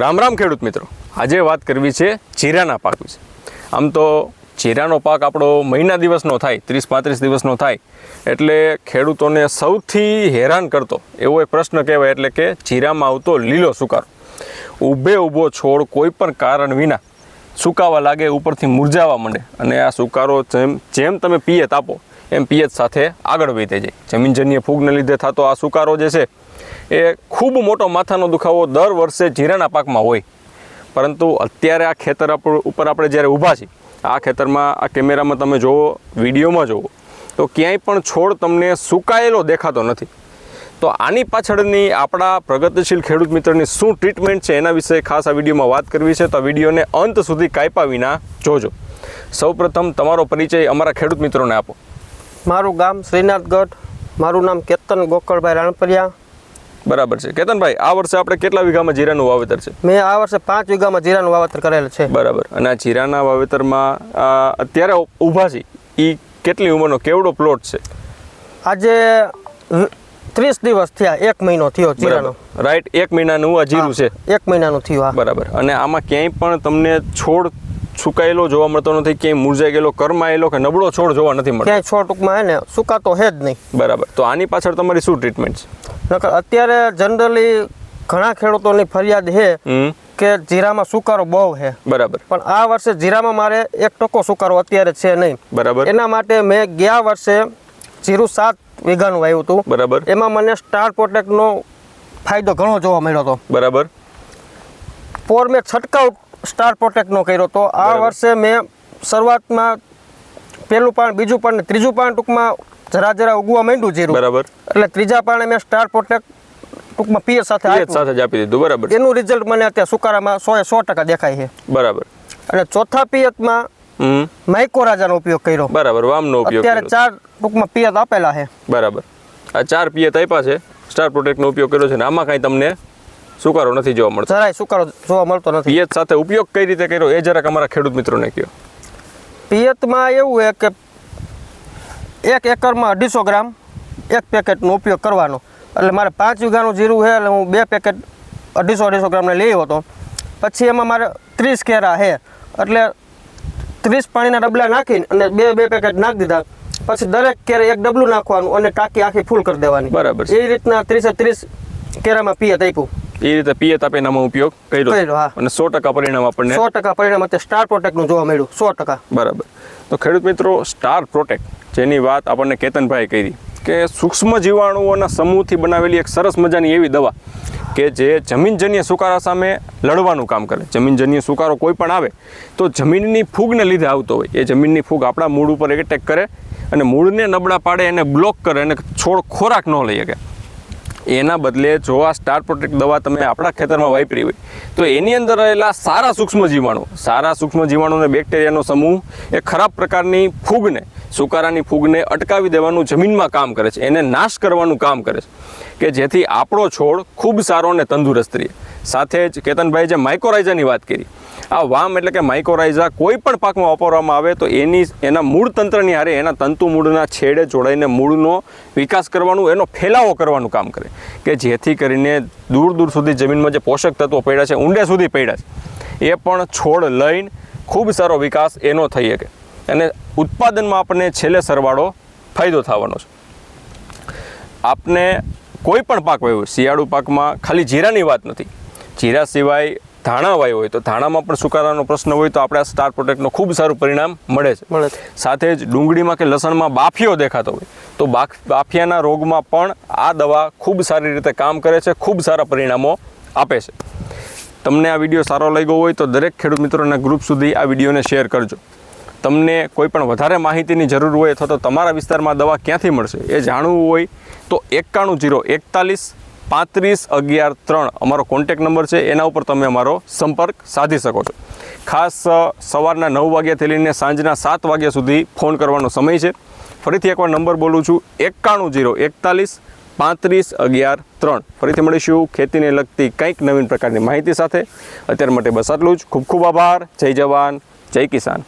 રામ રામ ખેડૂત મિત્રો. આજે વાત કરવી છે જીરાના પાક વિશે. આમ તો જીરાનો પાક આપણો મહિના દિવસનો થાય, ત્રીસ પાંત્રીસ દિવસનો થાય, એટલે ખેડૂતોને સૌથી હેરાન કરતો એવો એક પ્રશ્ન કહેવાય, એટલે કે જીરામાં આવતો લીલો સુકારો. ઊભે ઊભો છોડ કોઈ પણ કારણ વિના સુકાવા લાગે, ઉપરથી મુરઝાવા માંડે. અને આ સુકારો જેમ જેમ તમે પિયત આપો, એમ પિયત સાથે આગળ વધે જાય. જમીનજન્ય ફૂગને લીધે થતો આ સુકારો જે છે એ ખૂબ મોટો માથાનો દુખાવો દર વર્ષે જીરાના પાકમાં હોય. પરંતુ અત્યારે આ ખેતર ઉપર આપણે જ્યારે ઊભા છીએ, આ ખેતરમાં, આ કેમેરામાં તમે જુઓ વિડીયોમાં જુઓ તો ક્યાંય પણ છોડ તમને સુકાયેલો દેખાતો નથી. તો આની પાછળની આપણા પ્રગતિશીલ ખેડૂત મિત્રની શું ટ્રીટમેન્ટ છે એના વિશે ખાસ આ વિડીયોમાં વાત કરવી છે, તો આ વિડીયોને અંત સુધી કાપ્યા વિના જોજો. સૌપ્રથમ તમારો પરિચય અમારા ખેડૂત મિત્રોને આપો. મારું ગામ શ્રીનાથગઢ મારું નામ કેતન ગોકળભાઈ રાણપરિયા બરાબર છે. કેતનભાઈ આ વર્ષે આપણે કેટલા વીઘામાં જીરાનું વાવેતર છે? મેં આ વર્ષે પાંચ વીઘામાં જીરાનું વાવેતર કરેલ છે. બરાબર. અને આ જીરાના વાવેતરમાં અત્યારે ઊભા છે. એ કેટલી ઉંમરનો કેવડો પ્લોટ છે? આજે ત્રીસ દિવસ થયા એક મહિનો થયો જીરાનો. રાઈટ એક મહિનાનું આ જીરું છે. એક મહિનાનું થયું બરાબર. અને આમાં ક્યાંય પણ તમને છોડ સુકાયેલો જોવા મળતો નથી ક્યાંય મુરઝાઈ ગયેલો કરમાયેલો કે નબળો છોડ જોવા નથી મળતો. ક્યાંય છોડ ટૂંકમાં હે ને સુકાતો હે જ નહીં. બરાબર. તો આની પાછળ તમારી શું ટ્રીટમેન્ટ છે? નકર અત્યારે જનરલી ઘણા ખેડૂતોની ફરિયાદ છે કે જીરામાં સુકારો બહુ છે. બરાબર. પણ આ વર્ષે જીરામાં મારે એક ટકો સુકારો અત્યારે છે નહીં. બરાબર. એના માટે મેં ગયા વર્ષે જીરું સાત વીઘાનું વાવ્યું હતું. બરાબર. એમાં મને સ્ટાર પ્રોટેક્ટનો ફાયદો ઘણો જોવા મળ્યો હતો. બરાબર. પોર મેં છંટકાવ સ્ટાર પ્રોટેક્ટનો કર્યો હતો આ વર્ષે મેં શરૂઆતમાં પહેલું પાન બીજું પાન ત્રીજું પાન ટૂંકમાં જરા જરા ઉગવા માંડ્યું જીરું. બરાબર. એટલે ત્રીજા પાણે મેં સ્ટાર પ્રોટેક્ટ ટૂંકમાં પીએસ સાથે સાથે જ આપી દીધું બરાબર. એનું રિઝલ્ટ મને અત્યારે સુકારામાં સો એ સો ટકા દેખાય છે. બરાબર. અને ચોથા પિયતમાં માઇકો માઇકોરાજાનો ઉપયોગ કર્યો. બરાબર વામનો ઉપયોગ અત્યારે ચાર ટૂંકમાં પિયત આપેલા છે. બરાબર. આ ચાર પિયત આપ્યા છે સ્ટાર પ્રોટેક્ટનો ઉપયોગ કર્યો છે ને આમાં કાંઈ તમને સુકારો નથી જોવા મળતો. જરાય સુકારો જોવા મળતો નથી. પિયત સાથે ઉપયોગ કઈ રીતે કર્યો? એ જરાક અમારા ખેડૂત મિત્રોને કહો. પિયતમાં એવું છે કે એક એકરમાં અઢીસો ગ્રામ એક પેકેટનો ઉપયોગ કરવાનો. એટલે મારે પાંચ વીઘાનું જીરું છે એટલે હું બે પેકેટ અઢીસો અઢીસો ગ્રામને લઈ હતો. પછી એમાં મારે ત્રીસ કેરા છે. એટલે ત્રીસ પાણીના ડબલા નાખીને અને બે બે પેકેટ નાખી દીધા. પછી દરેક કેરે એક ડબલું નાખવાનું અને ટાંકી આખી ફૂલ કરી દેવાની. બરાબર એ રીતના ત્રીસે ત્રીસ કેરામાં પિયત આપ્યું. એ રીતે પિયત આપીને આમાં ઉપયોગ કર્યો. અને સો ટકા પરિણામ આપણને સો ટકા પરિણામ અત્યારે સ્ટાર પ્રોટેક્ટનું જોવા મળ્યું સો ટકા. બરાબર. તો ખેડૂત મિત્રો સ્ટાર પ્રોટેક્ટ જેની વાત આપણને કેતનભાઈ કરી કે સૂક્ષ્મ જીવાણુઓના સમૂહથી બનાવેલી એક સરસ મજાની એવી દવા કે જે જમીનજન્ય સુકારા સામે લડવાનું કામ કરે. જમીનજન્ય સુકારો કોઈ પણ આવે તો જમીનની ફૂગને લીધે આવતો હોય. એ જમીનની ફૂગ આપણા મૂળ ઉપર એટેક કરે અને મૂળને નબળા પાડે એને બ્લોક કરે અને છોડ ખોરાક ન લઈ શકે. એના બદલે જો આ સ્ટાર પ્રોટેક્ટ દવા તમે આપણા ખેતરમાં વાપરી હોય, તો એની અંદર રહેલા સારા સૂક્ષ્મ જીવાણુ સારા સૂક્ષ્મ જીવાણુ અને બેક્ટેરિયાનો સમૂહ એ ખરાબ પ્રકારની ફૂગને, સુકારાની ફૂગને અટકાવી દેવાનું જમીનમાં કામ કરે છે. એને નાશ કરવાનું કામ કરે છે. કે જેથી આપણો છોડ ખૂબ સારો અને તંદુરસ્ત રહે. સાથે જ કેતનભાઈ જે માઇકોરાઇઝાની વાત કરી આ વામ એટલે કે માઇકોરાઇઝા કોઈ પણ પાકમાં વાપરવામાં આવે તો એની એના મૂળ તંત્રની હારે એના તંતુ મૂળના છેડે જોડાઈને મૂળનો વિકાસ કરવાનું, એનો ફેલાવો કરવાનું કામ કરે. કે જેથી કરીને દૂર દૂર સુધી જમીનમાં જે પોષક તત્વો પડ્યા છે, ઊંડે સુધી પડ્યા છે, એ પણ છોડ લઈને ખૂબ સારો વિકાસ એનો થઈ શકે. અને ઉત્પાદનમાં આપણને છેલ્લે સરવાળો ફાયદો થવાનો છે. આપને કોઈ પણ પાક વાવ્યો શિયાળુ પાકમાં ખાલી જીરાની વાત નથી. જીરા સિવાય ધાણા વાય હોય તો ધાણામાં પણ સુકારાનો પ્રશ્ન હોય તો આપણે આ સ્ટાર પ્રોટેક્ટનો ખૂબ સારું પરિણામ મળે છે. મળે છે. સાથે જ ડુંગળીમાં કે લસણમાં બાફિયો દેખાતો હોય તો બાફ બાફિયાના રોગમાં પણ આ દવા ખૂબ સારી રીતે કામ કરે છે ખૂબ સારા પરિણામો આપે છે. તમને આ વીડિયો સારો લાગ્યો હોય તો દરેક ખેડૂત મિત્રોના ગ્રુપ સુધી આ વિડીયોને શેર કરજો. તમને કોઈ પણ વધારે માહિતીની જરૂર હોય અથવા તો તમારા વિસ્તારમાં દવા ક્યાંથી મળશે એ જાણવું હોય તો એકાણું જીરો એકતાલીસ પાંત્રીસ અગિયાર ત્રણ અમારો કોન્ટેક નંબર છે. એના ઉપર તમે અમારો સંપર્ક સાધી શકો છો. ખાસ સવારના નવ વાગ્યાથી લઈને સાંજના સાત વાગ્યા સુધી ફોન કરવાનો સમય છે. ફરીથી એકવાર નંબર બોલું છું. એકાણું જીરો એકતાલીસ પાંત્રીસ અગિયાર ત્રણ. ફરીથી મળીશું ખેતીને લગતી કંઈક નવીન પ્રકારની માહિતી સાથે. અત્યાર માટે બસ આટલું જ. ખૂબ ખૂબ આભાર. જય જવાન. જય કિસાન.